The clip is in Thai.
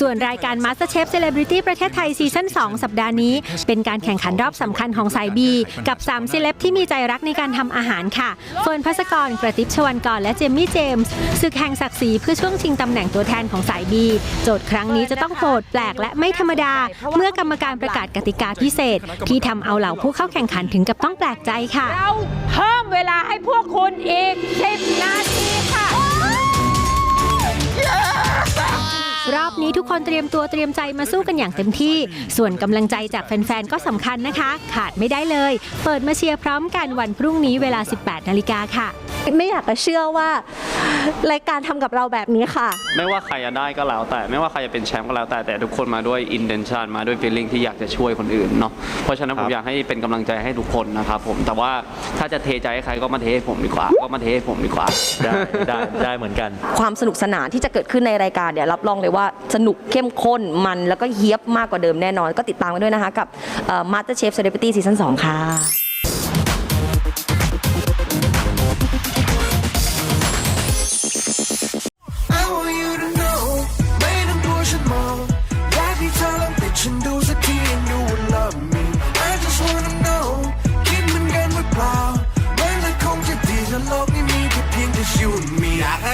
ส่วนรายการ MasterChef Celebrity ประเทศไทยซีซั่น2 สัปดาห์นี้ เป็นการแข่งขันรอบสำคัญของสายบี กับ3เซเลบที่มีใจรักในการทำอาหารค่ะเฟิร์นพัสกร กระติบชวันกรและเจมมี่เจมส์ศึกแห่งศักดิ์ศรีเพื่อช่วงชิงตำแหน่งตัวแทนของสายบี โจทย์ครั้งนี้จะต้องโหดแปลกและไม่ธรรมดา เมื่อกรรมการประกาศกติกาพิเศษ ที่ทำเอาเหล่าผู้เข้าแข่งขันถึงกับต้องแปลกใจค่ะเราเพิ่มเวลาให้พวกคุณอีก10นาที รอบนี้ทุกคนเตรียมตัวเตรียมใจมาสู้กันอย่างเต็มที่ ส่วนกำลังใจจากแฟนๆ ก็สำคัญนะคะ ขาดไม่ได้เลย เปิดมาเชียร์พร้อมกันวันพรุ่งนี้เวลา 18 นาฬิกาค่ะ ไม่อยากจะเชื่อว่า รายการทำกับเราแบบนี้ค่ะ ไม่ว่าใครจะได้ก็แล้วแต่ ไม่ว่าใครจะเป็นแชมป์ก็แล้วแต่แต่ทุกคนมาด้วย intention มาด้วย feeling ที่อยากจะช่วยคนอื่นเนาะเพราะฉะนั้นผมอยากให้เป็นกำลังใจให้ทุกคนนะครับผมแต่ว่าถ้าจะเทใจให้ใครก็มาเทให้ผมดีกว่า ก็มาเทให้ผมดีกว่า ได้ได้ได้เหมือนกัน ความสนุกสนานที่จะเกิดขึ้นในรายการเนี่ยรับรองเลยว่าสนุกเข้มข้นมันแล้วก็เฮียบมากกว่าเดิมแน่นอน ก็ติดตามกันด้วยนะคะ กับมาสเตอร์เชฟเซเลบริตี้ซีซั่น2ค่ะ you and me อยากใ